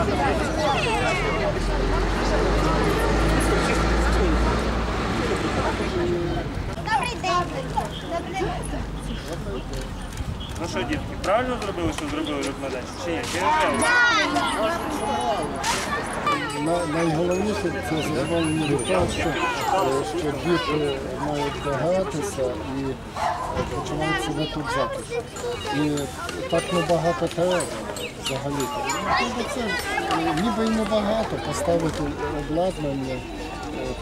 Добрий день. Ну що, дітки, правильно зробили, що зробили? Чи ні? Чи треба? На- Найголовніше це задоволення від що, е, що діти мають гратися і е, починають себе тут затишно. І так небагато треба взагалі. Тобто це ніби й небагато поставити обладнання, е,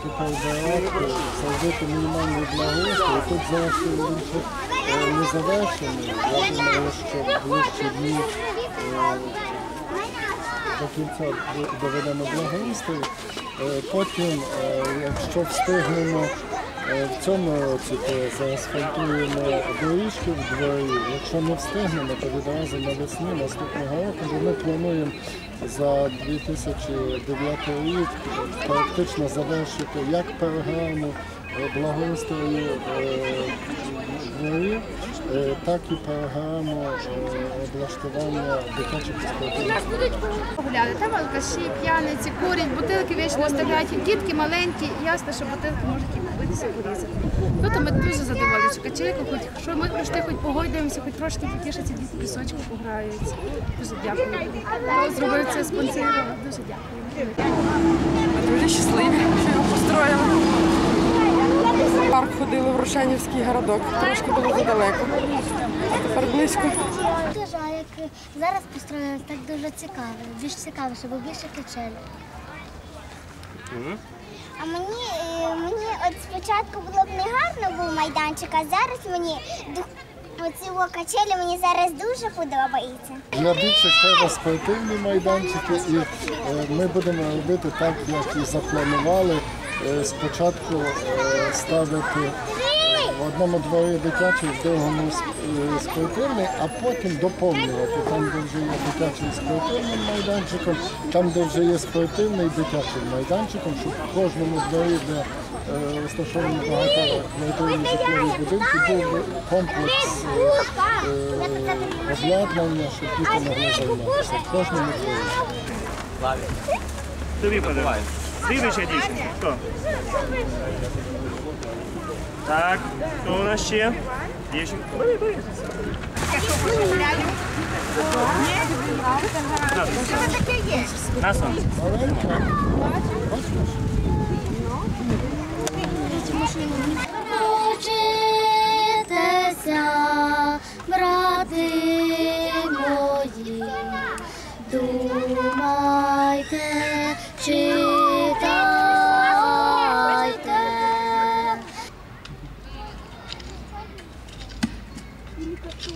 припарку, зробити мінімальний благоустрій. Тут зараз він ще е, не завершений. Я думаю, що ближче дні до кінця доведемо благоустрій. Е, Потім, е, якщо встигнемо е, в цьому році, то заасфальтуємо доріжки в дворі. Якщо не встигнемо, то відразу навесні наступного року, бо ми плануємо за 2009 рік практично завершити як програму благоустрою дворів, так і програму е, облаштування дитячих спортивних Гуляли. Там алкаші, п'яниці, курять, бутилки вічно оставляють. Дітки маленькі, ясно, що бутилки можуть і побитися, порізати. Тут ми дуже задоволені, що качелька, хоч що ми прийшли, хоч погойдаємося, хоч трошки потішаться, діти в пісочку пограються. Дуже дякую. Хто зробив це спонсорував. Дуже дякую. Ми дуже щасливі, що його построїли. Рошенівський городок. Трошки було задалеко. А тепер близько. Дуже, як зараз построїли, так дуже цікаво. Більш цікавіше, бо більше качель. А мені, е, мені от спочатку було б не гарно був майданчик, а зараз мені ду- оці о, качелі мені зараз дуже подобається. Для більших треба спортивні майданчики, і е, ми будемо робити так, як і запланували. Е, Спочатку е, ставити в одному дворі дитячий, в другому е, спортивний, а потім доповнювати там, де вже є дитячий спортивним майданчиком, там, де вже є спортивний дитячим майданчиком, щоб в кожному дворі, де е, розташовані багатоквартирні житлові будинки, був комплекс е, е, обладнання, щоб діти могли займатися в кожному дворі. Тобі подарунок. Слідуюча дівчинка. Хто? Так, хто у нас ще? Дівчинка. Бери, бери. Учитеся, брати мої, думайте, 猪